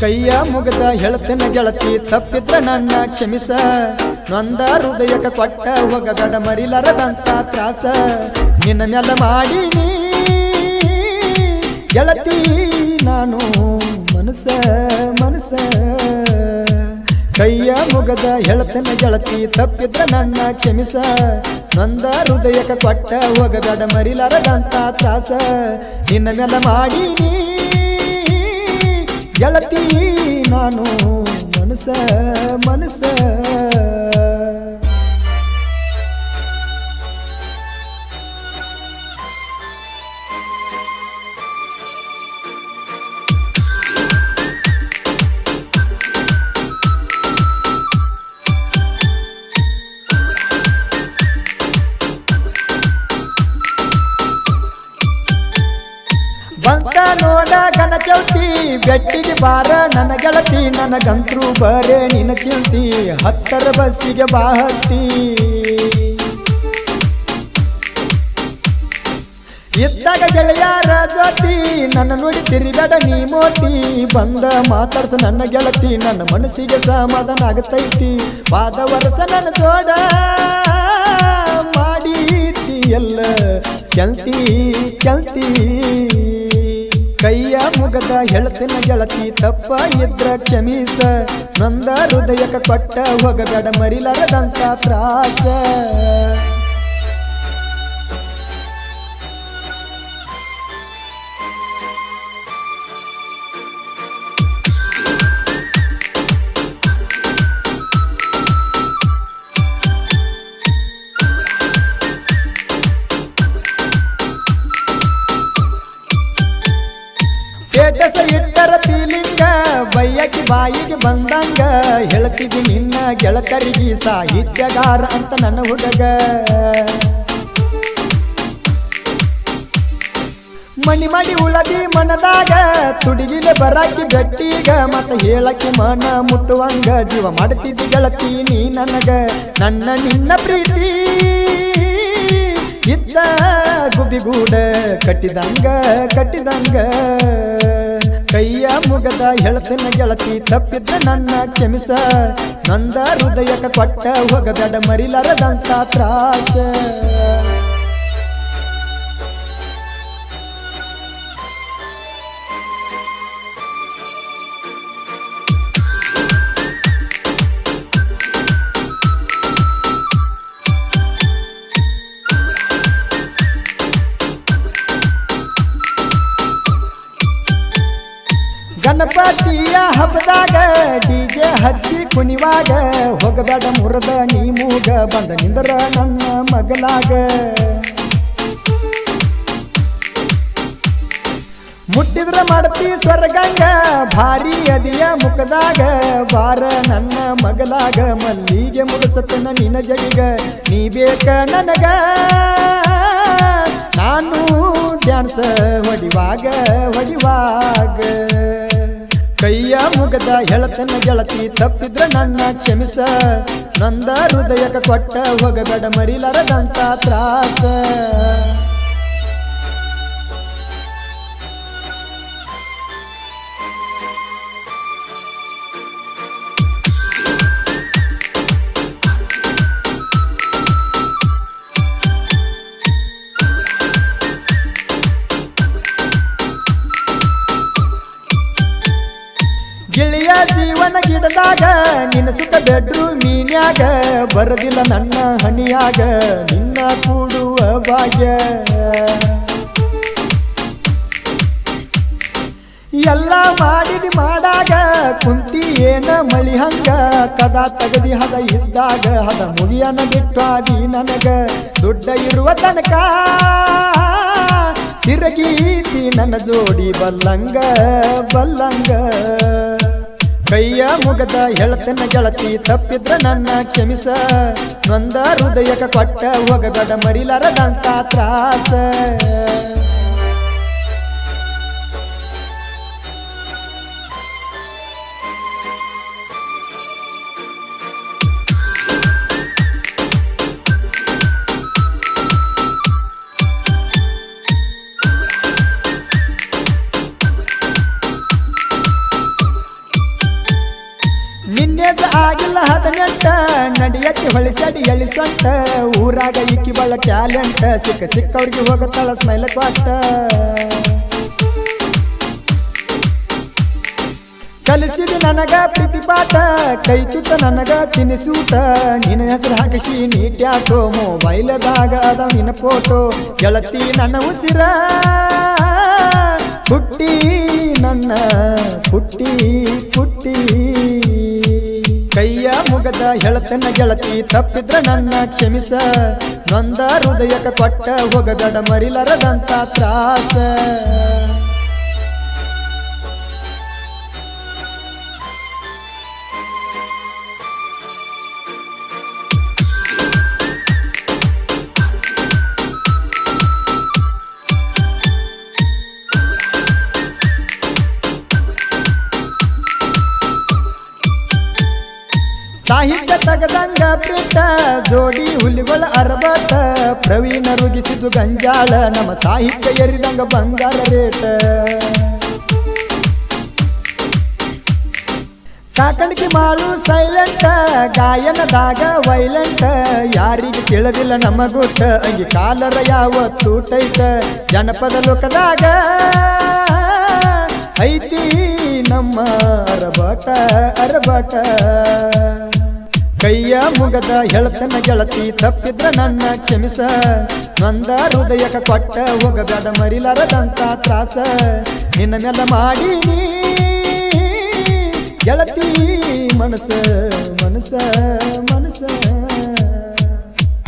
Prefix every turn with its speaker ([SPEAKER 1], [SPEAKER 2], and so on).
[SPEAKER 1] ಕೈಯ ಮುಗದ ಹೇಳ್ತೇನೆ ಗೆಳತಿ ತಪ್ಪಿದ್ರ ನನ್ನ ಕ್ಷಮಿಸ. ನೊಂದ ಹೃದಯಕ ಕೊಟ್ಟ ಹೋಗಬೇಡ ಮರಿಲಾರದಂತ ತ್ರಾಸ. ನಿನ್ನ ಮೇಲೆ ಮಾಡೀನಿ ಗೆಳತಿ ನಾನು ಮನಸ ಮನಸ ಕೈಯ ಮುಗದ ಹೇಳ್ತೇನೆ ಗೆಳತಿ ತಪ್ಪಿದ್ರ ನನ್ನ ಕ್ಷಮಿಸ. ನೊಂದ ಹೃದಯಕ ಕೊಟ್ಟ ಹೋಗಬೇಡ ಮರಿಲಾರದಂತ ತ್ರಾಸ. ನಿನ್ನ ಮ್ಯಾಲ ಮಾಡೀನಿ ಗೆಳತಿ ನಾನು ಮನಸ ಮನಸ್ಸ ನೋಡ ಗನ ಚೌತಿ, ಬೆಟ್ಟಿಗೆ ಬಾರ ನನ್ನ ಗೆಳತಿ ನನಗಂತ್ರು ಬರೇ ನಿನ್ನ ಚಿಂತಿ, ಹತ್ತರ ಬಸ್ಸಿಗೆ ಬಾ ಹತ್ತಿ ಇದ್ದಾಗ ಗೆಳೆಯಾರ ಜೊತಿ ನನ್ನ ನೋಡಿ ತಿರುಗಾಡ ನೀ ಮೋತಿ. ಬಂದ ಮಾತಾಡ್ಸ ನನ್ನ ಗೆಳತಿ, ನನ್ನ ಮನಸ್ಸಿಗೆ ಸಮಾಧಾನ ಆಗತೈತಿ. ಪಾದ ವರ್ಷ ನನ್ನ ಜೋಡ ಮಾಡಿ ಎಲ್ಲ. ಕೆಲ್ತಿ ಕೆಲ್ತಿ ಕೈಯ ಮುಗದ ಹೇಳ್ತಿನ ಗೆಳತಿ ತಪ್ಪ ಇದ್ರ ಕ್ಷಮಿಸ ನಂದ ಹೃದಯಕ ಕೊಟ್ಟ ಹೋಗಬೇಡ ಮರಿಲಾರದಂತ ತ್ರಾಸ. ಬಾಯಿಗೆ ಬಂದಂಗ, ಹೇಳ್ತಿದ್ದಿ ನಿನ್ನ ಗೆಳತರಿಗೆ ಸಾಹಿತ್ಯಗಾರ ಅಂತ ನನ್ನ ಹುಡುಗ. ಮಣಿ ಮಣಿ ಉಳದಿ ಮನದಾಗ, ತುಡಿಗಿಲೆ ಬರಾಕಿ ಗಟ್ಟಿಗ ಮತ್ತ ಹೇಳಕ್ಕೆ ಮನ ಮುಟ್ಟುವಂಗ ಜೀವ ಮಾಡ್ತಿದ್ದಿ ಗೆಳತಿ ನೀ ನನಗ. ನನ್ನ ನಿನ್ನ ಪ್ರೀತಿ ಇದ್ದ ಗುಬಿಗೂಡ ಕಟ್ಟಿದಂಗ ಕಟ್ಟಿದಂಗ. ಕೈಯ ಮುಗದ ಹೇಳ್ತಿನ ಗೆಳತಿ ತಪ್ಪಿದ ನನ್ನ ಕ್ಷಮಿಸ. ನಂದ ಹೃದಯಕ ಕೊಟ್ಟ ಹೋಗಬೇಡ ಮರಿಲಾರದಂತ ತ್ರಾಸ. ಗಣಪತಿಯ ಹಬ್ಬದಾಗ ಡಿಜೆ ಹಚ್ಚಿ ಕುಣಿವಾಗ ಹೋಗಬೇಡ ಮುರದ ನೀ ಮೂಗ, ಬಂದ ನಿಂದ್ರ ನನ್ನ ಮಗಲಾಗ ಮುಟ್ಟಿದ್ರ ಮಾಡತಿ ಸ್ವರ್ಗಂಗ, ಭಾರಿ ಅದಿಯ ಮುಖದಾಗ, ಬಾರ ನನ್ನ ಮಗಲಾಗ, ಮಲ್ಲಿಗೆ ಮುಡಿಸತನ ನಿನ್ನ ಜಡಿಗ, ನೀ ಬೇಕ ನನಗ. ನಾನು ಡ್ಯಾನ್ಸ್ ಹೊಡಿವಾಗ ಹೊಡಿವಾಗ. ಕೈಯ ಮುಗದ ಹೇಳತನ ಗೆಳತಿ ತಪ್ಪಿದ್ರ ನನ್ನ ಕ್ಷಮಿಸ. ನಂದ ಹೃದಯಕ ಕೊಟ್ಟ ಹೋಗಬೇಡ ಮರಿಲಾರದಂತ ತ್ರಾಸ. ಬರದಿಲ್ಲ ನನ್ನ ಹಣಿಯಾಗ, ನಿನ್ನ ಕೂಡುವ ಭಾಗ್ಯ ಎಲ್ಲ ಮಾಡಿದಿ ಮಾಡಾಗ, ಕುಂತಿ ಏನ ಮಳಿ ಹಂಗ? ಕದ ತಗದಿ ಹದ ಇದ್ದಾಗ, ಹದ ಮುಗಿಯನ ಬಿಟ್ಟಾದಿ ನನಗ. ದೊಡ್ಡ ಇರುವ ತನಕ ತಿರುಗೀತಿ ನನ್ನ ಜೋಡಿ ಬಲ್ಲಂಗ ಬಲ್ಲಂಗ. ಮುಗದ ಹೇಳ್ತನ ಗೆಳತಿ ತಪ್ಪಿದ್ರ ನನ್ನ ಕ್ಷಮಿಸ. ನೊಂದ ಹೃದಯಕ ಕೊಟ್ಟ ಹೋಗಬೇಡ ಮರಿಲಾರದಂತ ತ್ರಾಸ. ಟ್ಯಾಲೆಂಟ್ ನಡಿಯಕ್ಕೆ ಹೊಳಿಸಡಿ ಎಳಿ ಸೊಂಟ ಊರಾಗ ಇಕ್ಕಿ ಬಳ್ಳ ಟ್ಯಾಲೆಂಟ್, ಸಿಕ್ಕ ಸಿಕ್ಕವ್ರಿಗೆ ಹೋಗತ್ತಾಳ ಸ್ಮೈಲ್ ಕೊಟ್ಟ. ಕಲಿಸಿದ ನನಗ ಪ್ರತಿಪಾಠ ಕೈ ತುತ್ತ ನನಗ ತಿನಿಸೂಟ ನಿನ್ನ ಹೆಸರು ಹಾಕಿಸಿ ನೀಟ್ಯಾಟೋ ಮೊಬೈಲದಾಗ ಅದ ನಿನ್ನ ಫೋಟೋ, ಗೆಳತಿ ನನ್ನ ಉಸಿರ. ಹುಟ್ಟಿ ನನ್ನ, ಹುಟ್ಟಿ ಪುಟ್ಟಿ ಕೈಯ ಮುಗದ ಹೆಳತನ ಗೆಳತಿ ತಪ್ಪಿದ್ರ ನನ್ನ ಕ್ಷಮಿಸ. ನೊಂದ ಹೃದಯಕ ಕೊಟ್ಟ ಹೋಗಬೇಡ ಮರಿಲರದಂತ ತ್ರಾಸ. ಸಾಹಿತ್ಯ ತಗದಂಗ ಪ್ರಿಟ ಜೋಡಿ ಹುಲಿಗಳ ಅರಬಟ ಪ್ರವೀಣ ರುಗಿಸಿದು ಗಂಜಾಳ, ನಮ್ಮ ಸಾಹಿತ್ಯ ಎರಿದಂಗ ಬಂಗಾರ ರೇಟ. ಕಾಕಣಿಕೆ ಮಾಡು ಸೈಲೆಂಟ್ ಗಾಯನದಾಗ ವೈಲೆಂಟ್ ಯಾರಿಗೆ ಕೇಳದಿಲ್ಲ ನಮ್ಮ ಗುಟ್ಟ, ಅಂಗಿ ಕಾಲರ ಯಾವ ಟೈಟ್ ಜನಪದ ಲೋಕದಾಗ ಐತಿ ನಮ್ಮ ಅರಬಟ ಅರಬಟ. ಕೈಯ ಮುಗದ ಹೆಳತನ ಗೆಳತಿ ತಪ್ಪಿದ್ರ ನನ್ನ ಕ್ಷಮಿಸ. ನಂದ ಹೃದಯಕ ಕೊಟ್ಟ ಹೋಗಬೇಡ ಮರಿಲಾರದಂತ ತ್ರಾಸ. ನಿನ್ನ ಮೇಲೆ ಮಾಡೀನಿ ಗೆಳತಿ ಮನಸ ಮನಸ ಮನಸ